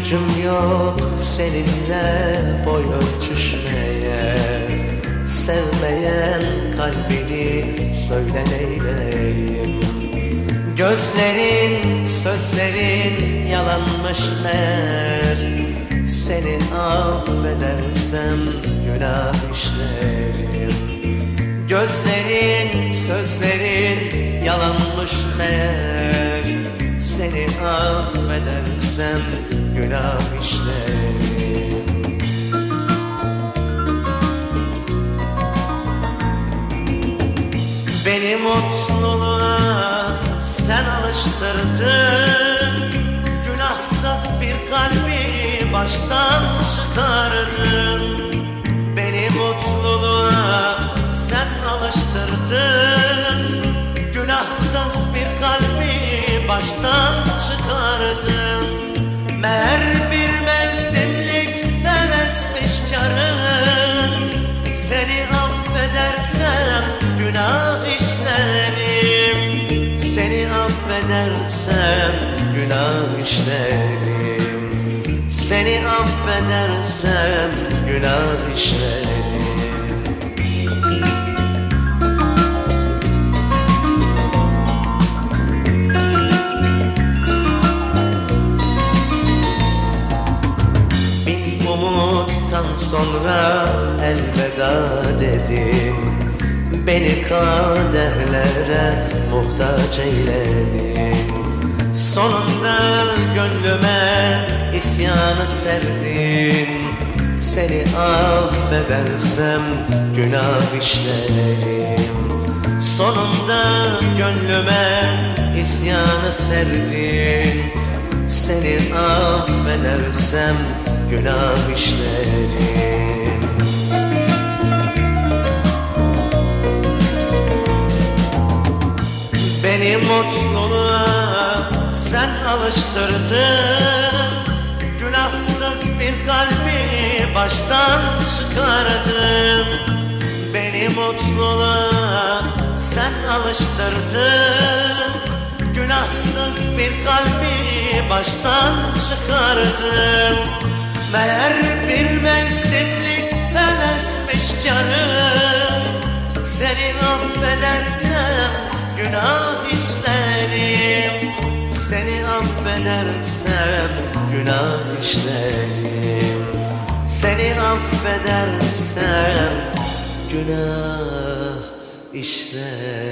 Gücüm yok seninle boy ölçüşmeye Sevmeyen kalbini söyle neyleyim Gözlerin, sözlerin yalanmış meğer Seni affedersem günah işlerim. Gözlerin, sözlerin yalanmış meğer Seni affedersem günah işlerim. Beni mutluluğa sen alıştırdın. Günahsız bir kalbi baştan çıkardın. Beni mutluluğa sen alıştırdın baştan çıkardın Meğer bir mevsimlik hevesmiş karın Seni affedersem günah işlerim. Seni affedersem günah işlerim. Seni affedersem günah işlerim umuttan sonra elveda dedin. Beni kaderlere muhtaç eyledin. Sonunda gönlüme isyanı serdin. Seni affedersem günah işlerim. Sonunda gönlüme isyanı serdin. Seni affedersem günah işlerim Beni mutluluğa sen alıştırdın. Günahsız bir kalbi baştan çıkardın. Beni mutluluğa sen alıştırdın. Günahsız bir kalbi baştan çıkardın affedersem günah işlerim. Seni affedersem günah işlerim. Seni affedersem günah işlerim